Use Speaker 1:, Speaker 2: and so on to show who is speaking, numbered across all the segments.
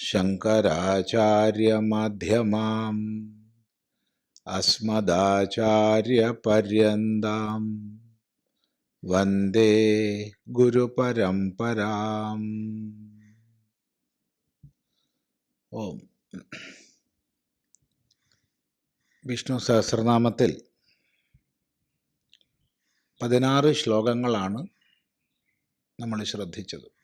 Speaker 1: शङ्कराचार्यमध्यमाम् अस्मदाचार्यपर्यन्तां वन्दे गुरुपरम्पराम् ഓം വിഷ്ണു സഹസ്രനാമത്തിൽ പതിനാറ് ശ്ലോകങ്ങളാണ് നമ്മൾ ശ്രദ്ധിച്ചത്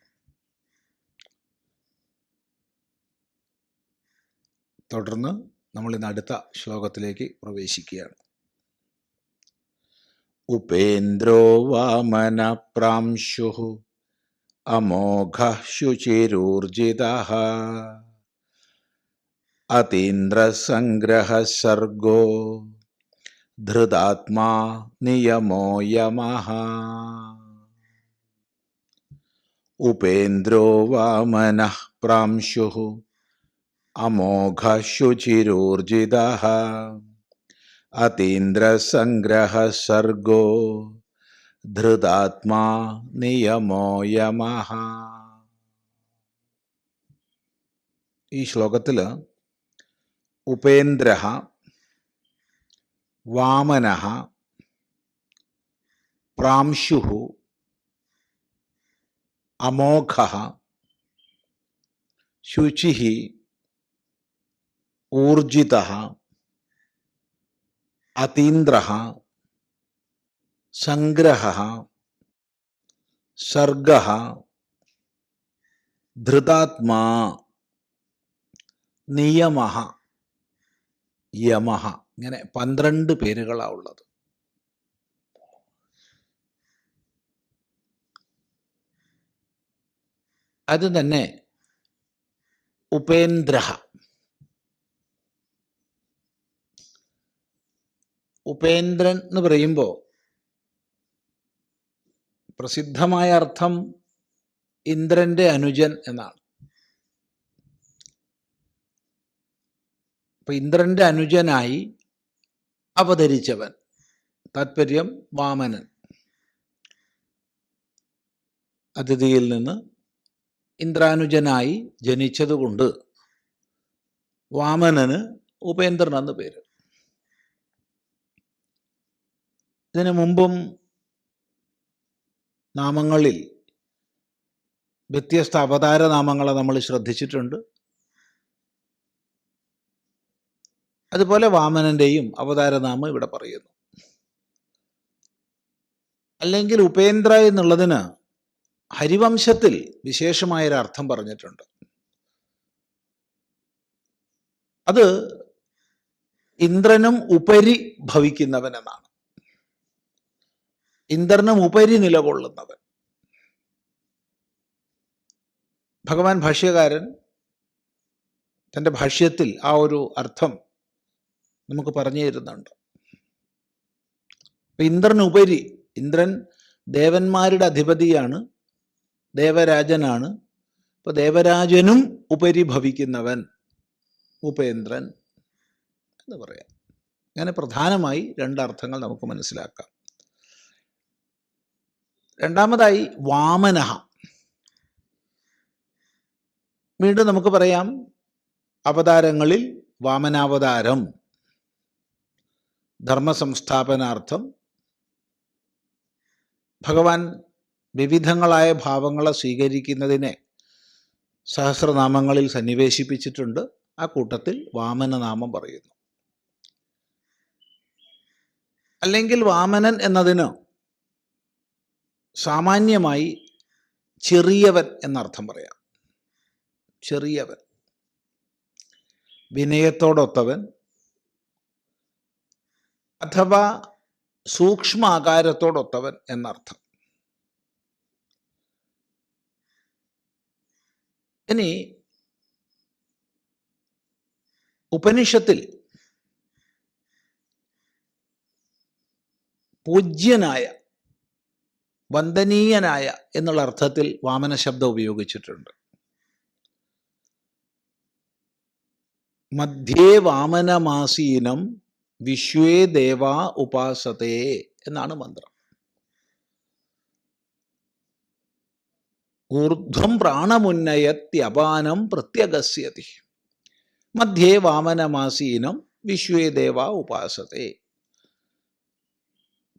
Speaker 1: തുടർന്ന് നമ്മൾ ഇന്ന് അടുത്ത ശ്ലോകത്തിലേക്ക് പ്രവേശിക്കുകയാണ്. ഉപേന്ദ്രോ വാമന പ്രാംശു അമോഘ ശുചിരൂർജിത അതീന്ദ്രസംഗ്രഹ സർഗോ ധൃതാത്മാ നിയമോ യമഃ. ഉപേന്ദ്രോ വാമന പ്രാംശു അമോഘ ശുചിരൂർജിത അതീന്ദ്രസംഗ്രഹ സർഗോ ധൃതാത്മാ നിയമോ യമഃ ഈ ശ്ലോകത്തിൽ ഉപേന്ദ്ര വാമന പ്രാംശു അമോഘ ശുചി ഊർജിത അതീന്ദ്ര സംഗ്രഹ സർഗ ധൃതാത്മാ നിയമ യമഹ ഇങ്ങനെ പന്ത്രണ്ട് പേരുകളാണ് ഉള്ളത്. അത് തന്നെ ഉപേന്ദ്ര. ഉപേന്ദ്രൻ എന്ന് പറയുമ്പോൾ പ്രസിദ്ധമായ അർത്ഥം ഇന്ദ്രന്റെ അനുജൻ എന്നാണ്. അപ്പൊ ഇന്ദ്രന്റെ അനുജനായി അവതരിച്ചവൻ. താത്പര്യം വാമനൻ. അതിഥിയിൽ നിന്ന് ഇന്ദ്രാനുജനായി ജനിച്ചതുകൊണ്ട് വാമനന് ഉപേന്ദ്രൻ എന്ന് പേര്. ഇതിനു മുമ്പും നാമങ്ങളിൽ വ്യത്യസ്ത അവതാര നാമങ്ങളെ നമ്മൾ ശ്രദ്ധിച്ചിട്ടുണ്ട്. അതുപോലെ വാമനന്റെയും അവതാരനാമം ഇവിടെ പറയുന്നു. അല്ലെങ്കിൽ ഉപേന്ദ്ര എന്നുള്ളതിന് ഹരിവംശത്തിൽ വിശേഷമായൊരു അർത്ഥം പറഞ്ഞിട്ടുണ്ട്. അത് ഇന്ദ്രനും ഉപരി ഭവിക്കുന്നവൻ എന്നാണ് ഇന്ദ്രനും ഉപരി നിലകൊള്ളുന്നത്. ഭഗവാൻ ഭാഷ്യകാരൻ തന്റെ ഭാഷ്യത്തിൽ ആ ഒരു അർത്ഥം നമുക്ക് പറഞ്ഞു തരുന്നുണ്ട്. അപ്പം ഇന്ദ്രൻ ഉപരി ഇന്ദ്രൻ ദേവന്മാരുടെ അധിപതിയാണ് ദേവരാജനാണ്. അപ്പൊ ദേവരാജനും ഉപരി ഭവിക്കുന്നവൻ ഉപേന്ദ്രൻ എന്ന് പറയാം. അങ്ങനെ പ്രധാനമായി രണ്ടർത്ഥങ്ങൾ നമുക്ക് മനസ്സിലാക്കാം. രണ്ടാമതായി വാമനഹ. വീണ്ടും നമുക്ക് പറയാം അവതാരങ്ങളിൽ വാമനാവതാരം ധർമ്മസംസ്ഥാപനാർത്ഥം ഭഗവാൻ വിവിധങ്ങളായ ഭാവങ്ങളെ സ്വീകരിക്കുന്നതിനെ സഹസ്രനാമങ്ങളിൽ സന്നിവേശിപ്പിച്ചിട്ടുണ്ട്. ആ കൂട്ടത്തിൽ വാമനനാമം പറയുന്നു. അല്ലെങ്കിൽ വാമനൻ എന്നതിന് സാമാന്യമായി ചെറിയവൻ എന്നർത്ഥം പറയാം. ചെറിയവൻ. വിനയത്തോടൊത്തവൻ. അഥവാ സൂക്ഷ്മ ആകാരത്തോടൊത്തവൻ എന്നർത്ഥം. ഇനി ഉപനിഷത്തിൽ പൂജ്യനായ വന്ദനീയനായ എന്നുള്ള അർത്ഥത്തിൽ വാമന ശബ്ദം ഉപയോഗിച്ചിട്ടുണ്ട്. മധ്യേ വാമനമാസീനം വിശ്വേ ദേവ ഉപാസതേ എന്നാണ് മന്ത്രം. ഊർധ്വം പ്രാണമുന്നയത്യപാനം പ്രത്യഗസ്യതി. മധ്യേ വാമനമാസീനം വിശ്വേ ദേവ ഉപാസത്തെ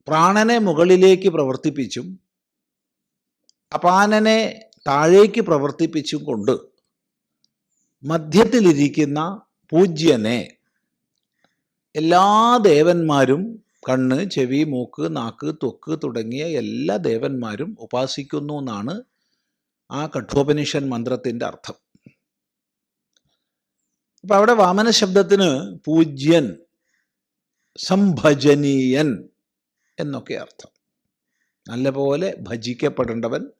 Speaker 1: പ്രാണനെ മുകളിലേക്ക് പ്രവർത്തിപ്പിച്ചും അപാനനെ താഴേക്ക് പ്രവർത്തിപ്പിച്ചും കൊണ്ട് മധ്യത്തിലിരിക്കുന്ന പൂജ്യനെ എല്ലാ ദേവന്മാരും കണ്ണ് ചെവി മൂക്ക് നാക്ക് തൊക്ക് തുടങ്ങിയ എല്ലാ ദേവന്മാരും ഉപാസിക്കുന്നു എന്നാണ് ആ കഠോപനിഷൻ മന്ത്രത്തിന്റെ അർത്ഥം. അപ്പൊ അവിടെ വാമന ശബ്ദത്തിന് പൂജ്യൻ സംഭജനീയൻ എന്നൊക്കെ അർത്ഥം. നല്ലപോലെ ഭജിക്കപ്പെടേണ്ടവൻ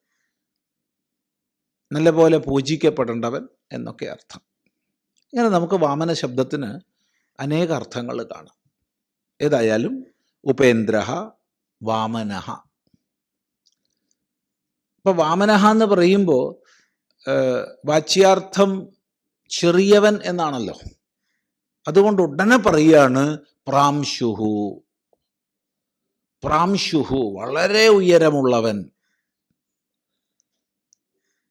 Speaker 1: നല്ലപോലെ പൂജിക്കപ്പെടേണ്ടവൻ എന്നൊക്കെ അർത്ഥം. ഇങ്ങനെ നമുക്ക് വാമന ശബ്ദത്തിന് അനേക അർത്ഥങ്ങൾ കാണാം. ഏതായാലും ഉപേന്ദ്ര വാമനഹ. ഇപ്പൊ വാമനഹ എന്ന് പറയുമ്പോൾ വാച്യാർത്ഥം ചെറിയവൻ എന്നാണല്ലോ. അതുകൊണ്ട് ഉടനെ പറയാണ് പ്രാംശുഹു. പ്രാംശുഹു വളരെ ഉയരമുള്ളവൻ.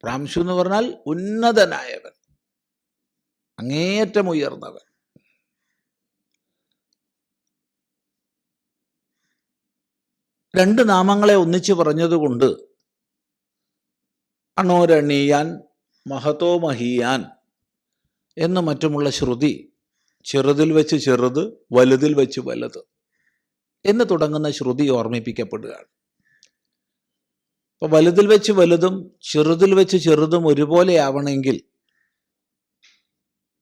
Speaker 1: പ്രാംശു എന്ന് പറഞ്ഞാൽ ഉന്നതനായവൻ. അങ്ങേയറ്റം ഉയർന്നവൻ. രണ്ട് നാമങ്ങളെ ഒന്നിച്ചു പറഞ്ഞതുകൊണ്ട് അണോരണീയാൻ മഹതോ മഹീയാൻ എന്ന് മറ്റുമുള്ള ശ്രുതി ചെറുതിൽ വെച്ച് ചെറുത് വലുതിൽ വെച്ച് വലുത്. എന്ന് തുടങ്ങുന്ന ശ്രുതി ഓർമ്മിപ്പിക്കപ്പെടുകയാണ്. അപ്പൊ വലുതിൽ വെച്ച് വലുതും ചെറുതിൽ വെച്ച് ചെറുതും ഒരുപോലെ ആവണമെങ്കിൽ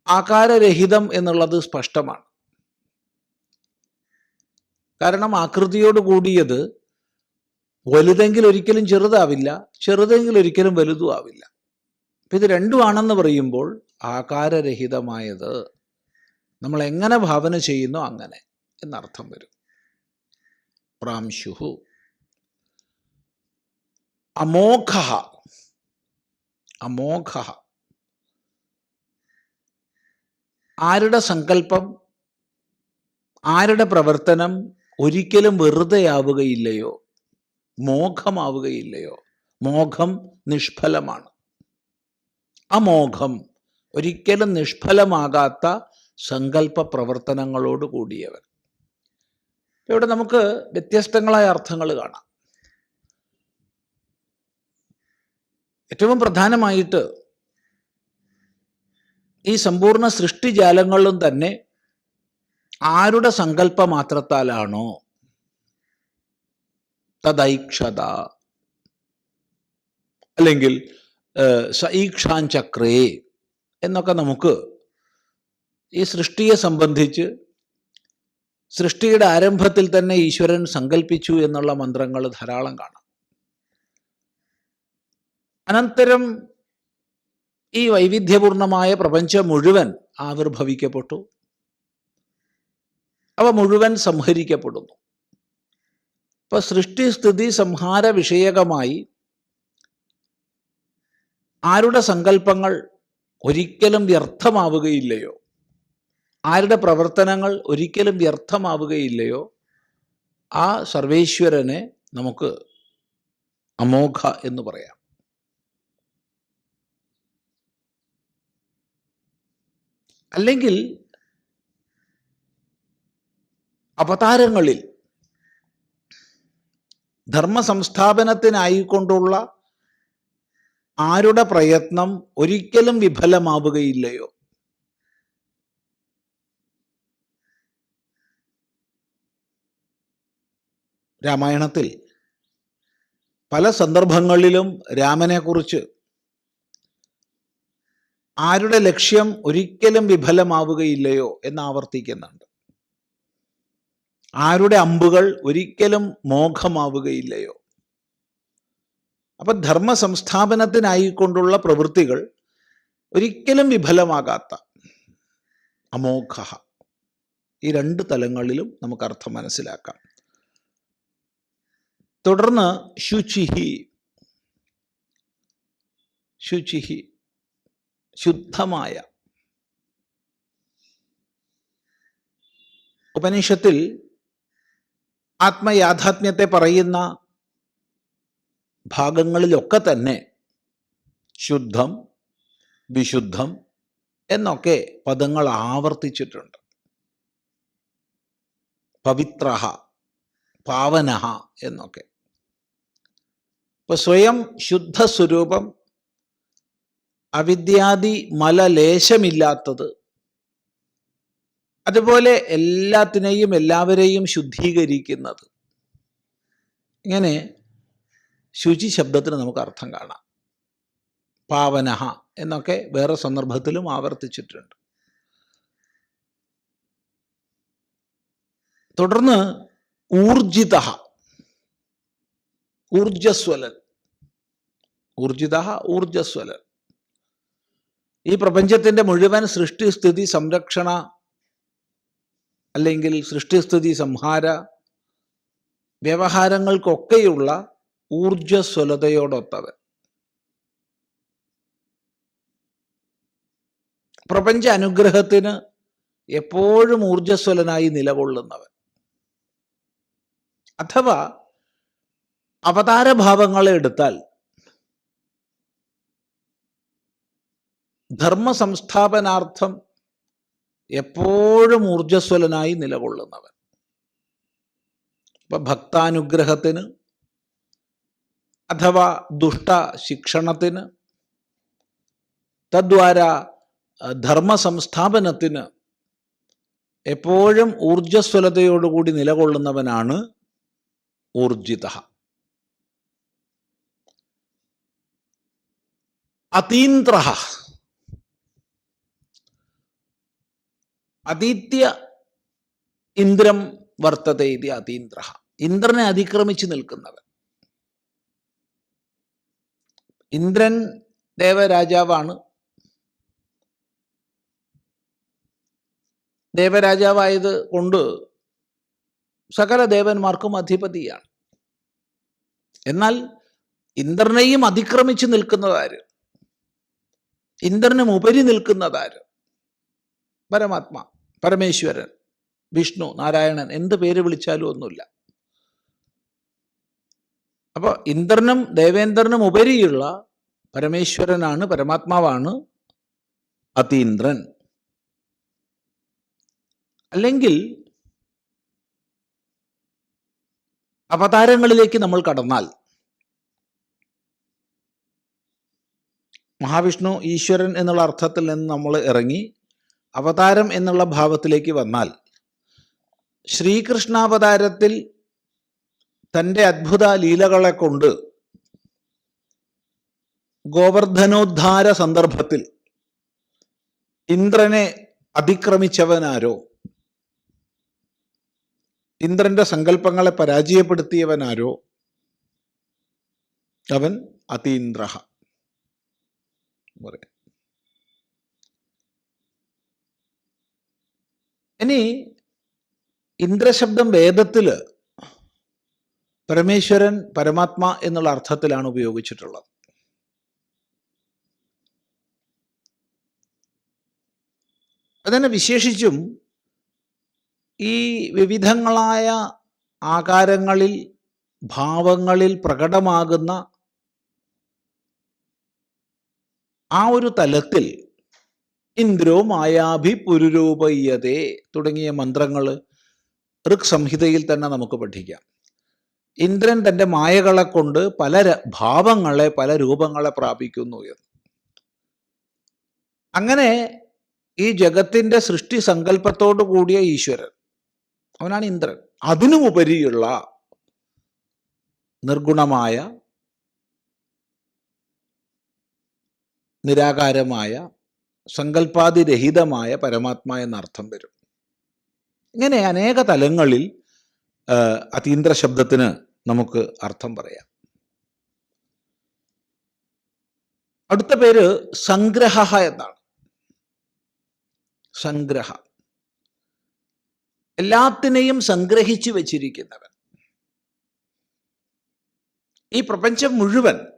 Speaker 1: ആകാരരഹിതം എന്നുള്ളത് സ്പഷ്ടമാണ്. കാരണം ആകൃതിയോട് കൂടിയത് വലുതെങ്കിൽ ഒരിക്കലും ചെറുതാവില്ല ചെറുതെങ്കിൽ ഒരിക്കലും വലുതും ആവില്ല അപ്പൊ ഇത് രണ്ടുമാണെന്ന് പറയുമ്പോൾ ആകാരരഹിതമായത് നമ്മൾ എങ്ങനെ ഭാവന ചെയ്യുന്നു അങ്ങനെ എന്നർത്ഥം വരും. പ്രാംശുഹു. അമോഘ അമോഘ ആരുടെ സങ്കല്പം? ആരുടെ പ്രവർത്തനം? ഒരിക്കലും വെറുതെയാവുകയില്ലയോ? മോഘമാവുകയില്ലയോ? മോഘം നിഷ്ഫലമാണ്. അമോഘം. ഒരിക്കലും നിഷ്ഫലമാകാത്ത സങ്കല്പ പ്രവർത്തനങ്ങളോട് കൂടിയവൻ. ഇവിടെ നമുക്ക് വ്യത്യസ്തങ്ങളായ അർത്ഥങ്ങൾ കാണാം. ഏറ്റവും പ്രധാനമായിട്ട് ഈ സമ്പൂർണ സൃഷ്ടിജാലങ്ങളിലും തന്നെ ആരുടെ സങ്കല്പ മാത്രത്താലാണോ തദൈക്ഷത. അല്ലെങ്കിൽ സഈക്ഷാൻ ചക്രേ എന്നൊക്കെ നമുക്ക് ഈ സൃഷ്ടിയെ സംബന്ധിച്ച് സൃഷ്ടിയുടെ ആരംഭത്തിൽ തന്നെ ഈശ്വരൻ സങ്കല്പിച്ചു എന്നുള്ള മന്ത്രങ്ങൾ ധാരാളം കാണാം. അനന്തരം ഈ വൈവിധ്യപൂർണമായ പ്രപഞ്ചം മുഴുവൻ ആവിർഭവിക്കപ്പെട്ടു. അവ മുഴുവൻ സംഹരിക്കപ്പെടുന്നു. അപ്പോൾ സൃഷ്ടി സ്ഥിതി സംഹാര വിഷയകമായി ആരുടെ സങ്കല്പങ്ങൾ ഒരിക്കലും വ്യർത്ഥമാവുകയില്ലയോ? ആരുടെ പ്രവർത്തനങ്ങൾ ഒരിക്കലും വ്യർത്ഥമാവുകയില്ലയോ? ആ സർവേശ്വരനെ നമുക്ക് അമോഘ എന്ന് പറയാം. അല്ലെങ്കിൽ അവതാരങ്ങളിൽ ധർമ്മ സംസ്ഥാപനത്തിനായിക്കൊണ്ടുള്ള ആരുടെ പ്രയത്നം ഒരിക്കലും വിഫലമാവുകയില്ലയോ? രാമായണത്തിൽ പല സന്ദർഭങ്ങളിലും രാമനെക്കുറിച്ച് ആരുടെ ലക്ഷ്യം ഒരിക്കലും വിഫലമാവുകയില്ലയോ എന്ന് ആവർത്തിക്കുന്നുണ്ട്. ആരുടെ അമ്പുകൾ ഒരിക്കലും മോഘമാവുകയില്ലയോ. അപ്പൊ ധർമ്മ സംസ്ഥാപനത്തിനായിക്കൊണ്ടുള്ള പ്രവൃത്തികൾ ഒരിക്കലും വിഫലമാകാത്ത അമോഘ. ഈ രണ്ട് തലങ്ങളിലും നമുക്ക് അർത്ഥം മനസ്സിലാക്കാം. തുടർന്ന് ശുചിഹി. ശുചിഹി. ശുദ്ധമായ. ഉപനിഷത്തിൽ ആത്മയാഥാത്മ്യത്തെ പറയുന്ന ഭാഗങ്ങളിലൊക്കെ തന്നെ ശുദ്ധം വിശുദ്ധം എന്നൊക്കെ പദങ്ങൾ ആവർത്തിച്ചിട്ടുണ്ട്. പവിത്ര പാവനഹ എന്നൊക്കെ. ഇപ്പൊ സ്വയം ശുദ്ധ സ്വരൂപം അവിദ്യാദി മലലേശമില്ലാത്തത് അതുപോലെ എല്ലാത്തിനെയും എല്ലാവരെയും ശുദ്ധീകരിക്കുന്നത്. ഇങ്ങനെ ശുചി ശബ്ദത്തിന് നമുക്ക് അർത്ഥം കാണാം. പാവനഹ എന്നൊക്കെ വേറെ സന്ദർഭത്തിലും ആവർത്തിച്ചിട്ടുണ്ട്. തുടർന്ന് ഊർജിത ഊർജസ്വലൻ ഊർജിത ഊർജസ്വലൻ ഈ പ്രപഞ്ചത്തിന്റെ മുഴുവൻ സൃഷ്ടിസ്ഥിതി സംരക്ഷണ അല്ലെങ്കിൽ സൃഷ്ടിസ്ഥിതി സംഹാര വ്യവഹാരങ്ങൾക്കൊക്കെയുള്ള ഊർജസ്വലതയോടൊത്തവൻ പ്രപഞ്ച അനുഗ്രഹത്തിന് എപ്പോഴും ഊർജസ്വലനായി നിലകൊള്ളുന്നവൻ. അഥവാ അവതാരഭാവങ്ങളെ എടുത്താൽ ധർമ്മ സംസ്ഥാപനാർത്ഥം എപ്പോഴും ഊർജസ്വലനായി നിലകൊള്ളുന്നവൻ. ഇപ്പൊ ഭക്താനുഗ്രഹത്തിന് അഥവാ ദുഷ്ട ശിക്ഷണത്തിന് തദ്വാര ധർമ്മ സംസ്ഥാപനത്തിന് എപ്പോഴും ഊർജസ്വലതയോടുകൂടി നിലകൊള്ളുന്നവനാണ് ഊർജിത അതീന്ദ്ര അതീത്യ ഇന്ദ്രം വർത്തത ഇത് അതീന്ദ്ര ഇന്ദ്രനെ അതിക്രമിച്ച് നിൽക്കുന്നവൻ. ഇന്ദ്രൻ ദേവരാജാവാണ്. ദേവരാജാവായത് കൊണ്ട് സകല ദേവന്മാർക്കും അധിപതിയാണ്. എന്നാൽ ഇന്ദ്രനെയും അതിക്രമിച്ച് നിൽക്കുന്നതാര് ഇന്ദ്രനും ഉപരി നിൽക്കുന്നതാര്? പരമാത്മ പരമേശ്വരൻ വിഷ്ണു നാരായണൻ എന്ത് പേര് വിളിച്ചാലും ഒന്നുമില്ല. അപ്പോൾ ഇന്ദ്രനും ദേവേന്ദ്രനും ഉപരിയുള്ള പരമേശ്വരനാണ് പരമാത്മാവാണ് അതീന്ദ്രൻ. അല്ലെങ്കിൽ അവതാരങ്ങളിലേക്ക് നമ്മൾ കടന്നാൽ മഹാവിഷ്ണു ഈശ്വരൻ എന്നുള്ള അർത്ഥത്തിൽ നിന്ന് നമ്മൾ ഇറങ്ങി അവതാരം എന്നുള്ള ഭാവത്തിലേക്ക് വന്നാൽ ശ്രീകൃഷ്ണാവതാരത്തിൽ തന്റെ അത്ഭുത ലീലകളെ കൊണ്ട് ഗോവർദ്ധനോദ്ധാര സന്ദർഭത്തിൽ ഇന്ദ്രനെ അതിക്രമിച്ചവനാരോ? ഇന്ദ്രന്റെ സങ്കല്പങ്ങളെ പരാജയപ്പെടുത്തിയവനാരോ? അവൻ പറയാം ഇനി ഇന്ദ്രശബ്ദം വേദത്തിൽ പരമേശ്വരൻ പരമാത്മ എന്നുള്ള അർത്ഥത്തിലാണ് ഉപയോഗിച്ചിട്ടുള്ളത്. അതിനെ വിശേഷിച്ചും ഈ വിവിധങ്ങളായ ആകാരങ്ങളിൽ ഭാവങ്ങളിൽ പ്രകടമാകുന്ന ആ ഒരു തലത്തിൽ ഇന്ദ്രോ മായാഭി പുരുരൂപയ്യതേ തുടങ്ങിയ മന്ത്രങ്ങൾ ഋക് സംഹിതയിൽ തന്നെ നമുക്ക് പഠിക്കാം. ഇന്ദ്രൻ തന്റെ മായകളെ കൊണ്ട് പല ഭാവങ്ങളെ പല രൂപങ്ങളെ പ്രാപിക്കുന്നു എന്ന്. അങ്ങനെ ഈ ജഗത്തിന്റെ സൃഷ്ടി സങ്കല്പത്തോടു കൂടിയ ഈശ്വരൻ അവനാണ് ഇന്ദ്രൻ. അതിനുമുപരിയുള്ള നിർഗുണമായ നിരാകാരമായ സങ്കല്പാതിരഹിതമായ പരമാത്മ എന്നർത്ഥം വരും. ഇങ്ങനെ അനേക തലങ്ങളിൽ അതീന്ദ്ര ശബ്ദത്തിന് നമുക്ക് അർത്ഥം പറയാം. അടുത്ത പേര് സംഗ്രഹ എന്നാണ്. സംഗ്രഹ. എല്ലാത്തിനെയും സംഗ്രഹിച്ചു വച്ചിരിക്കുന്നവൻ. ഈ പ്രപഞ്ചം മുഴുവൻ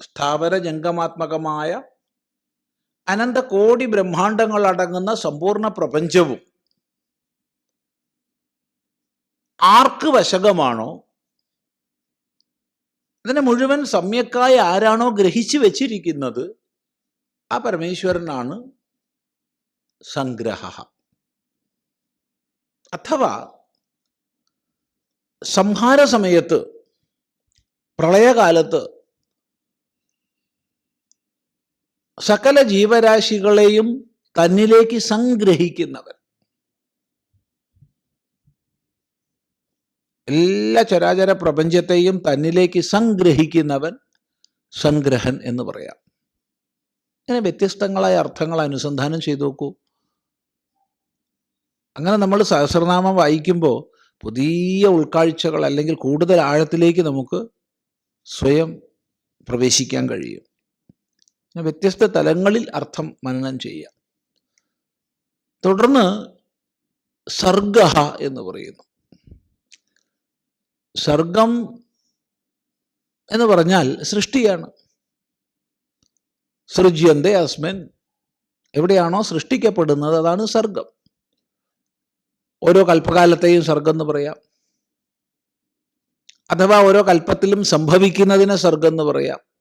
Speaker 1: സ്ഥാവര ജംഗമാത്മകമായ അനന്ത കോടി ബ്രഹ്മാണ്ടങ്ങൾ അടങ്ങുന്ന സമ്പൂർണ പ്രപഞ്ചവും ആർക്ക് വശകമാണോ? അതിനെ മുഴുവൻ സമ്യക്കായി ആരാണോ ഗ്രഹിച്ചു വച്ചിരിക്കുന്നത്? ആ പരമേശ്വരനാണ് സംഗ്രഹ. അഥവാ സംഹാര സമയത്ത് പ്രളയകാലത്ത് സകല ജീവരാശികളെയും തന്നിലേക്ക് സംഗ്രഹിക്കുന്നവൻ. എല്ലാ ചരാചര പ്രപഞ്ചത്തെയും തന്നിലേക്ക് സംഗ്രഹിക്കുന്നവൻ സംഗ്രഹൻ എന്ന് പറയാം. ഇങ്ങനെ വ്യത്യസ്തങ്ങളായ അർത്ഥങ്ങൾ അനുസന്ധാനം ചെയ്തു നോക്കൂ. അങ്ങനെ നമ്മൾ സഹസ്രനാമം വായിക്കുമ്പോൾ പുതിയ ഉൾക്കാഴ്ചകൾ അല്ലെങ്കിൽ കൂടുതൽ ആഴത്തിലേക്ക് നമുക്ക് സ്വയം പ്രവേശിക്കാൻ കഴിയും. വ്യത്യസ്ത തലങ്ങളിൽ അർത്ഥം മനനം ചെയ്യുക. തുടർന്ന് സർഗ എന്ന് പറയുന്നു. സർഗം എന്ന് പറഞ്ഞാൽ സൃഷ്ടിയാണ്. സൃജ്യന്തെ അസ്മിൻ. എവിടെയാണോ സൃഷ്ടിക്കപ്പെടുന്നത് അതാണ് സർഗം. ഓരോ കൽപ്പകാലത്തെയും സർഗം എന്ന് പറയാം. അഥവാ ഓരോ കൽപ്പത്തിലും സംഭവിക്കുന്നതിനെ സർഗം എന്ന് പറയാം.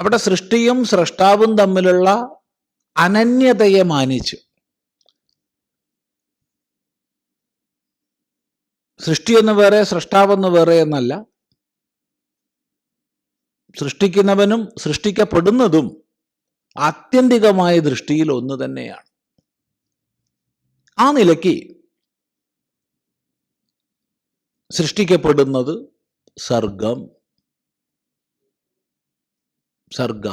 Speaker 1: അവിടെ സൃഷ്ടിയും സൃഷ്ടാവും തമ്മിലുള്ള അനന്യതയെ മാനിച്ച്. സൃഷ്ടിയെന്ന് വേറെ സൃഷ്ടാവെന്ന് വേറെ എന്നല്ല. സൃഷ്ടിക്കുന്നവനും സൃഷ്ടിക്കപ്പെടുന്നതും ആത്യന്തികമായ ദൃഷ്ടിയിൽ ഒന്ന് തന്നെയാണ്. ആ നിലയ്ക്ക് സൃഷ്ടിക്കപ്പെടുന്നത് സർഗം. സർഗ.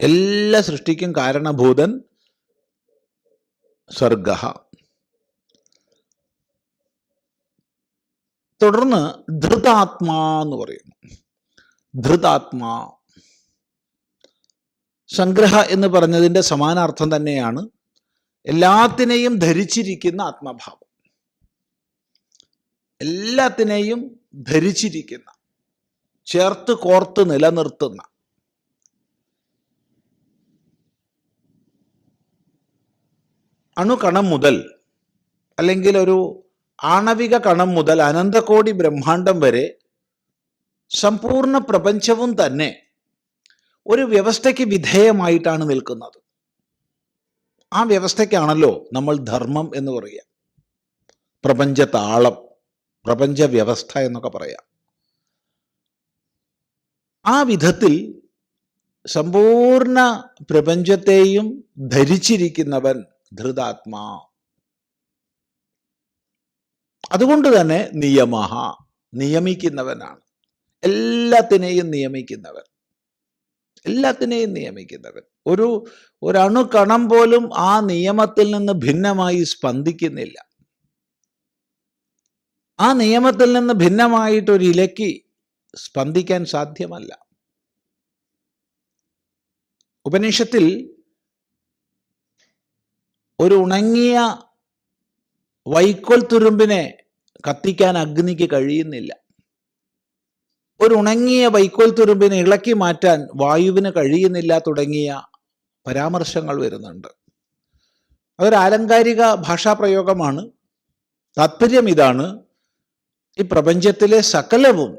Speaker 1: എല്ലാ സൃഷ്ടിക്കും കാരണഭൂതൻ സർഗ. തുടർന്ന് ധൃതാത്മാ എന്ന് പറയുന്നു. ധൃതാത്മാ. സംഗ്രഹ എന്ന് പറഞ്ഞതിന്റെ സമാനാർത്ഥം തന്നെയാണ് എല്ലാത്തിനെയും ധരിച്ചിരിക്കുന്ന ആത്മഭാവം. എല്ലാത്തിനെയും ധരിച്ചിരിക്കുന്ന ചേർത്ത് കോർത്ത് നിലനിർത്തുന്ന അണുകണം മുതൽ അല്ലെങ്കിൽ ഒരു ആണവിക കണം മുതൽ അനന്തകോടി ബ്രഹ്മാണ്ടം വരെ സമ്പൂർണ പ്രപഞ്ചവും തന്നെ ഒരു വ്യവസ്ഥയ്ക്ക് വിധേയമായിട്ടാണ് നിൽക്കുന്നത്. ആ വ്യവസ്ഥയ്ക്കാണല്ലോ നമ്മൾ ധർമ്മം എന്ന് പറയുക. പ്രപഞ്ച താളം പ്രപഞ്ച വ്യവസ്ഥ എന്നൊക്കെ പറയാം. ആ വിധത്തിൽ സമ്പൂർണ പ്രപഞ്ചത്തെയും ധരിച്ചിരിക്കുന്നവൻ ധൃതാത്മാ. അതുകൊണ്ട് തന്നെ നിയമഹ നിയമിക്കുന്നവനാണ്. എല്ലാത്തിനെയും നിയമിക്കുന്നവൻ. എല്ലാത്തിനെയും നിയമിക്കുന്നവൻ. ഒരു ഒരണുകണം പോലും ആ നിയമത്തിൽ നിന്ന് ഭിന്നമായി സ്പന്ദിക്കുന്നില്ല. ആ നിയമത്തിൽ നിന്ന് ഭിന്നമായിട്ടൊരു ഇലയ്ക്ക് സ്പന്ദിക്കാൻ സാധ്യമല്ല. ഉപനിഷത്തിൽ ഒരു ഉണങ്ങിയ വൈക്കോൽ തുരുമ്പിനെ കത്തിക്കാൻ അഗ്നിക്ക് കഴിയുന്നില്ല. ഒരു ഉണങ്ങിയ വൈക്കോൽ തുരുമ്പിനെ ഇളക്കി മാറ്റാൻ വായുവിന് കഴിയുന്നില്ല തുടങ്ങിയ പരാമർശങ്ങൾ വരുന്നുണ്ട്. അതൊരു ആലങ്കാരിക ഭാഷാപ്രയോഗമാണ്. താത്പര്യം ഇതാണ്. ഈ പ്രപഞ്ചത്തിലെ സകലവും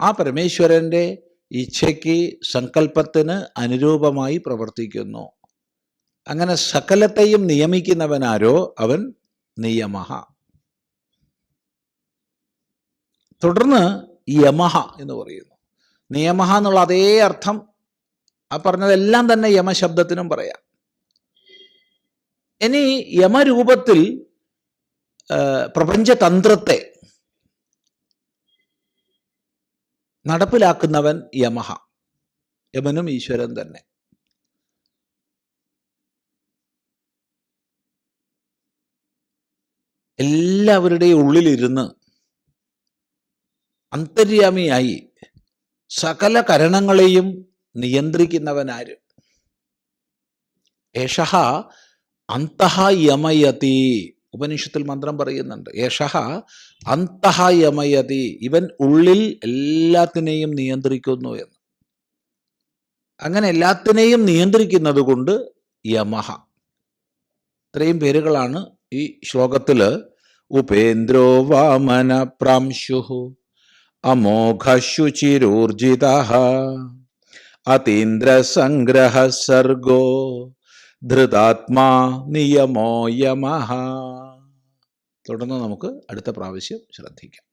Speaker 1: ആ പരമേശ്വരന്റെ ഇച്ഛയ്ക്ക് സങ്കല്പത്തിന് അനുരൂപമായി പ്രവർത്തിക്കുന്നു. അങ്ങനെ സകലത്തെയും നിയമിക്കുന്നവനാരോ അവൻ നിയമഹ. തുടർന്ന് യമഹ എന്ന് പറയുന്നു. നിയമഹ എന്നുള്ള അതേ അർത്ഥം ആ പറഞ്ഞതെല്ലാം തന്നെ യമശബ്ദത്തിനും പറയാം. ഇനി യമരൂപത്തിൽ പ്രപഞ്ചതന്ത്രത്തെ നടപ്പിലാക്കുന്നവൻ യമഹ. യമനും ഈശ്വരൻ തന്നെ. എല്ലാവരുടെയും ഉള്ളിലിരുന്ന് അന്തര്യാമിയായി സകല കരണങ്ങളെയും നിയന്ത്രിക്കുന്നവനാര്? ഏഷഹ അന്തഹ യമയതി. ഉപനിഷത്തിൽ മന്ത്രം പറയുന്നുണ്ട് ഏഷഹ അന്തഹ യമയതി ഇവൻ ഉള്ളിൽ എല്ലാത്തിനെയും നിയന്ത്രിക്കുന്നു എന്ന്. അങ്ങനെ എല്ലാത്തിനെയും നിയന്ത്രിക്കുന്നത് കൊണ്ട് യമഹ. ഇത്രയും പേരുകളാണ് ഈ ശ്ലോകത്തിൽ ഉപേന്ദ്രോ വാമന പ്രാംശു അമോഘശുചിരൂർജിത അതീന്ദ്രസംഗ്രഹ സർഗോ ധൃതാത്മാ നിയമോ യമഃ തുടർന്ന് നമുക്ക് അടുത്ത പ്രാവശ്യം ശ്രദ്ധിക്കാം.